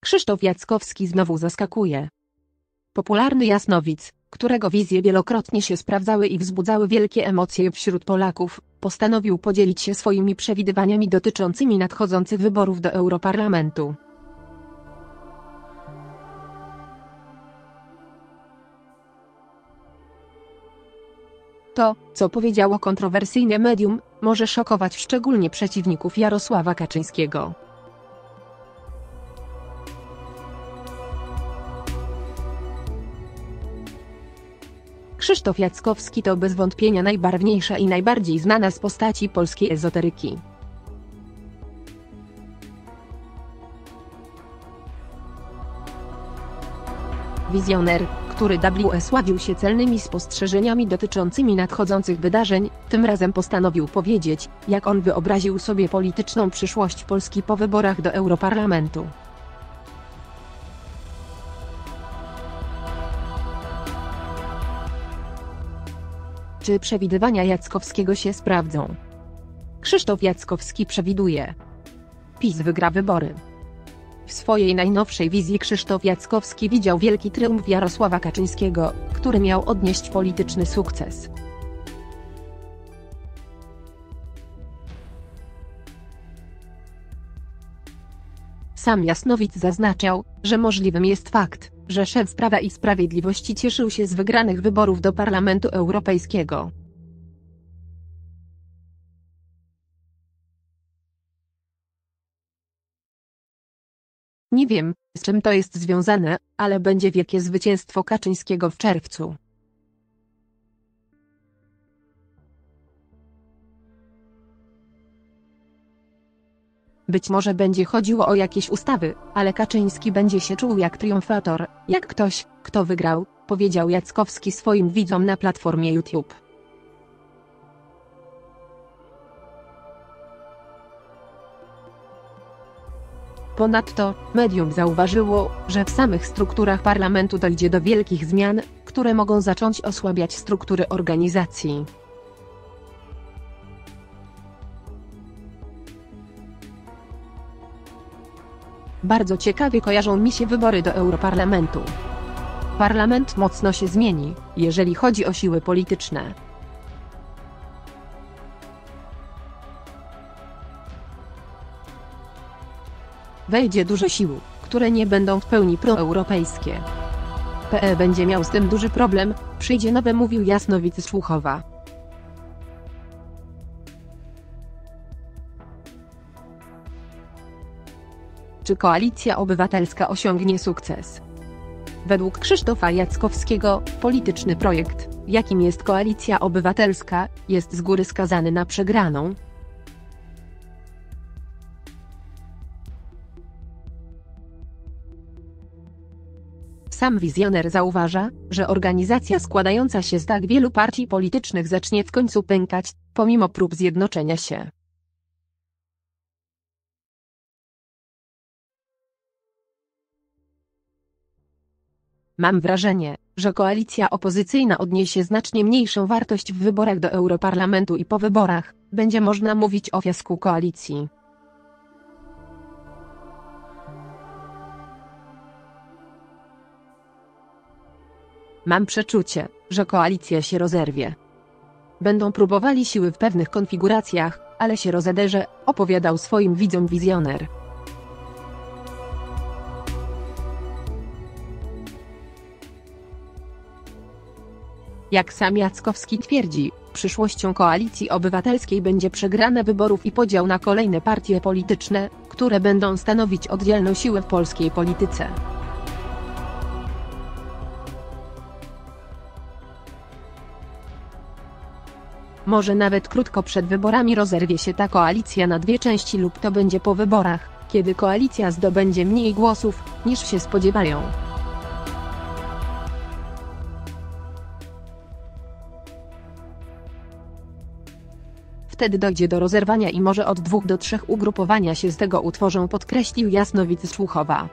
Krzysztof Jackowski znowu zaskakuje. Popularny jasnowic, którego wizje wielokrotnie się sprawdzały i wzbudzały wielkie emocje wśród Polaków, postanowił podzielić się swoimi przewidywaniami dotyczącymi nadchodzących wyborów do Europarlamentu. To, co powiedziało kontrowersyjne medium, może szokować szczególnie przeciwników Jarosława Kaczyńskiego. Krzysztof Jackowski to bez wątpienia najbarwniejsza i najbardziej znana z postaci polskiej ezoteryki. Wizjoner, który sławił się celnymi spostrzeżeniami dotyczącymi nadchodzących wydarzeń, tym razem postanowił powiedzieć, jak on wyobraził sobie polityczną przyszłość Polski po wyborach do Europarlamentu. Czy przewidywania Jackowskiego się sprawdzą? Krzysztof Jackowski przewiduje. PiS wygra wybory. W swojej najnowszej wizji Krzysztof Jackowski widział wielki triumf Jarosława Kaczyńskiego, który miał odnieść polityczny sukces. Sam Jasnowic zaznaczał, że możliwym jest fakt, że szef Prawa i Sprawiedliwości cieszył się z wygranych wyborów do Parlamentu Europejskiego. Nie wiem, z czym to jest związane, ale będzie wielkie zwycięstwo Kaczyńskiego w czerwcu. Być może będzie chodziło o jakieś ustawy, ale Kaczyński będzie się czuł jak triumfator, jak ktoś, kto wygrał, powiedział Jackowski swoim widzom na platformie YouTube. Ponadto, medium zauważyło, że w samych strukturach parlamentu dojdzie do wielkich zmian, które mogą zacząć osłabiać struktury organizacji. Bardzo ciekawie kojarzą mi się wybory do Europarlamentu. Parlament mocno się zmieni, jeżeli chodzi o siły polityczne. Wejdzie dużo sił, które nie będą w pełni proeuropejskie. PE będzie miał z tym duży problem, przyjdzie nowe mówił Jasnowic Słuchowa. Czy Koalicja Obywatelska osiągnie sukces? Według Krzysztofa Jackowskiego, polityczny projekt, jakim jest Koalicja Obywatelska, jest z góry skazany na przegraną, Sam wizjoner zauważa, że organizacja składająca się z tak wielu partii politycznych zacznie w końcu pękać, pomimo prób zjednoczenia się. Mam wrażenie, że koalicja opozycyjna odniesie znacznie mniejszą wartość w wyborach do Europarlamentu i po wyborach będzie można mówić o fiasku koalicji. Mam przeczucie, że koalicja się rozerwie. Będą próbowali siły w pewnych konfiguracjach, ale się rozederze, opowiadał swoim widzom wizjoner. Jak sam Jackowski twierdzi, przyszłością koalicji obywatelskiej będzie przegrane wyborów i podział na kolejne partie polityczne, które będą stanowić oddzielną siłę w polskiej polityce. Może nawet krótko przed wyborami rozerwie się ta koalicja na dwie części lub to będzie po wyborach, kiedy koalicja zdobędzie mniej głosów, niż się spodziewają. Wtedy dojdzie do rozerwania i może od dwóch do trzech ugrupowania się z tego utworzą podkreślił Jasnowic Słuchowa.